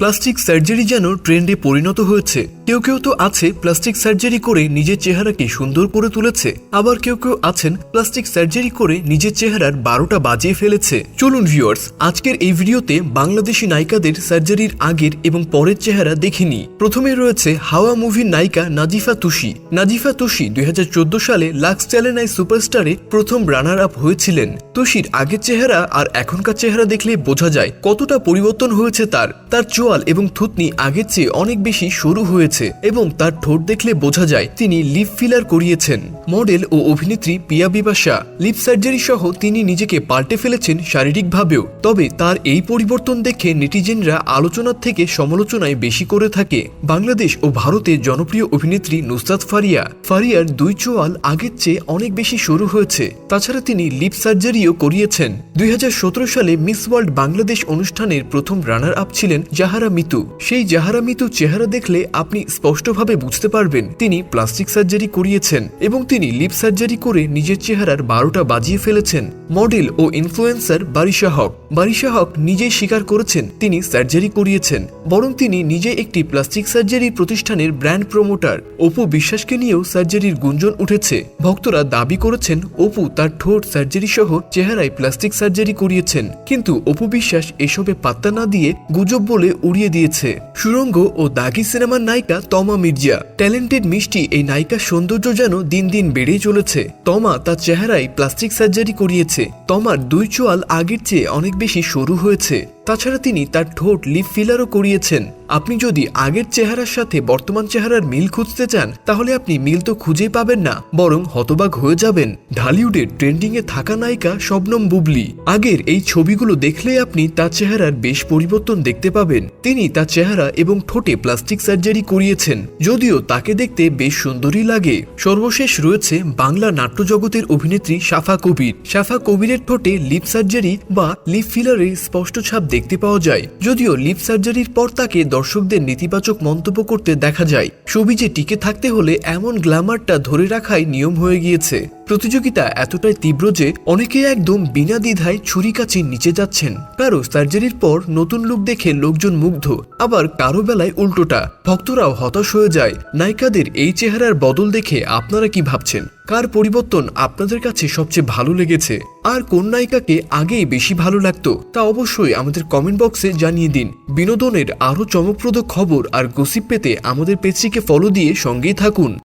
Plastic surgery যেন ট্রেন্ডে পরিণত হয়েছে। কেউ কেউ তো আছে প্লাস্টিক সার্জারি করে নিজের চেহারাকে সুন্দর করে তুলেছে, আবার কেউ কেউ আছেন প্লাস্টিক সার্জারি করে নিজের চেহারার বারোটা বাজিয়ে ফেলেছে। চলুন ভিউয়ার্স আজকের এই ভিডিওতে বাংলাদেশি নায়িকাদের সার্জারির আগের এবং পরের চেহারা দেখিনি প্রথমে রয়েছে হাওয়া মুভির নায়িকা নাজিফা তুষি। নাজিফা তুষি দুই হাজার চোদ্দ সালে লাক্স চ্যালেনাই সুপারস্টারে প্রথম রানার আপ হয়েছিলেন। তুষির আগের চেহারা আর এখনকার চেহারা দেখলে বোঝা যায় কতটা পরিবর্তন হয়েছে তার। তার চোয়াল এবং থুতনি আগের চেয়ে অনেক বেশি সরু হয়েছে। এবং তার ঠোঁট দেখলে বোঝা যায় তিনি লিপ ফিলার করিয়েছেন। মডেল ও অভিনেত্রী পিয়া বিপাশা, লিপ সার্জারি সহ তিনি নিজেকে পাল্টে ফেলেছেন শারীরিকভাবেও। তবে তার এই পরিবর্তন দেখে নেটিজেনরা আলোচনার থেকে সমালোচনায় বেশি করে থাকে। বাংলাদেশ ও ভারতের জনপ্রিয় অভিনেত্রী নুসরাত ফারিয়া, ফারিয়ার দুই চোয়াল আগের চেয়ে অনেক বেশি সরু হয়েছে। তাছাড়া তিনি লিপ সার্জারিও করিয়েছেন। দুই হাজার সতেরো সালে মিস ওয়ার্ল্ড বাংলাদেশ অনুষ্ঠানের প্রথম রানার আপ ছিলেন জাহারা মিতু। সেই জাহারা মিতু চেহারা দেখলে আপনি স্পষ্টভাবে বুঝতে পারবেন, তিনি প্লাস্টিক সার্জারি করিয়েছেন এবং তিনি লিপ সার্জারি করে নিজের চেহারার বারোটা বাজিয়ে ফেলেছেন। মডেল ও ইনফ্লুয়েন্সার বারিশা হক। বারিশা হক নিজেই স্বীকার করেছেন, তিনি সার্জারি করিয়েছেন, বরং তিনি নিজে একটি প্লাস্টিক সার্জারি প্রতিষ্ঠানের ব্র্যান্ড প্রমোটার। অপু বিশ্বাসকে নিয়েও সার্জারির গুঞ্জন উঠেছে। ভক্তরা দাবি করেছেন, অপু তার ঠোঁট সার্জারি সহ চেহারায় প্লাস্টিক সার্জারি করিয়েছেন, কিন্তু অপু বিশ্বাস এসবে পাত্তা না দিয়ে গুজব বলে উড়িয়ে দিয়েছে। সুরঙ্গ ও দাগি সিনেমার নায়িকা তমা মির্জা। ট্যালেন্টেড মিষ্টি এই নায়িকার সৌন্দর্য যেন দিন দিন বেড়েই চলেছে। তমা তার চেহারায় প্লাস্টিক সার্জারি করিয়েছে। তমার দুই চোয়াল আগের চেয়ে অনেক বেশি সরু হয়েছে। তাছাড়া তিনি তার ঠোঁট লিপ ফিলারও করিয়েছেন। আপনি যদি আগের চেহারার সাথে বর্তমান চেহারার মিল খুঁজতে চান, তাহলে আপনি মিল তো খুঁজেই পাবেন না, বরং হতবাক হয়ে যাবেন। ঢালিউডের ট্রেন্ডিং এ থাকা নায়িকা শবনম বুবলি। আগের এই ছবিগুলো দেখলেই আপনি তার চেহারার বেশ পরিবর্তন দেখতে পাবেন। তিনি তার চেহারা এবং ঠোঁটে প্লাস্টিক সার্জারি করিয়েছেন, যদিও তাকে দেখতে বেশ সুন্দরী লাগে। সর্বশেষ রয়েছে বাংলা নাট্য জগতের অভিনেত্রী সাফা কবির। সাফা কবিরের ঠোঁটে লিপ সার্জারি বা লিপ ফিলারের স্পষ্ট ছাপ দেখতে পাওয়া যায়, যদিও লিপ সার্জারির পর তাকে দর্শকদের নেতিবাচক মন্তব্য করতে দেখা যায়। ছবিজে টিকে থাকতে হলে এমন গ্ল্যামারটা ধরে রাখাই নিয়ম হয়ে গিয়েছে। প্রতিযোগিতা এতটাই তীব্র যে অনেকে একদম বিনা দ্বিধায় ছুরি কাছে নিচে যাচ্ছেন। কারও সার্জারির পর নতুন লুক দেখে লোকজন মুগ্ধ, আবার কারও বেলায় উল্টোটা। ভক্তরাও হতাশ হয়ে যায়। নায়িকাদের এই চেহারার বদল দেখে আপনারা কি ভাবছেন? কার পরিবর্তন আপনাদের কাছে সবচেয়ে ভালো লেগেছে? আর কোন নায়িকাকে আগেই বেশি ভালো লাগতো? তা অবশ্যই আমাদের কমেন্ট বক্সে জানিয়ে দিন। বিনোদনের আরও চমকপ্রদ খবর আর গসিপ পেতে আমাদের পেজটিকে ফলো দিয়ে সঙ্গেই থাকুন।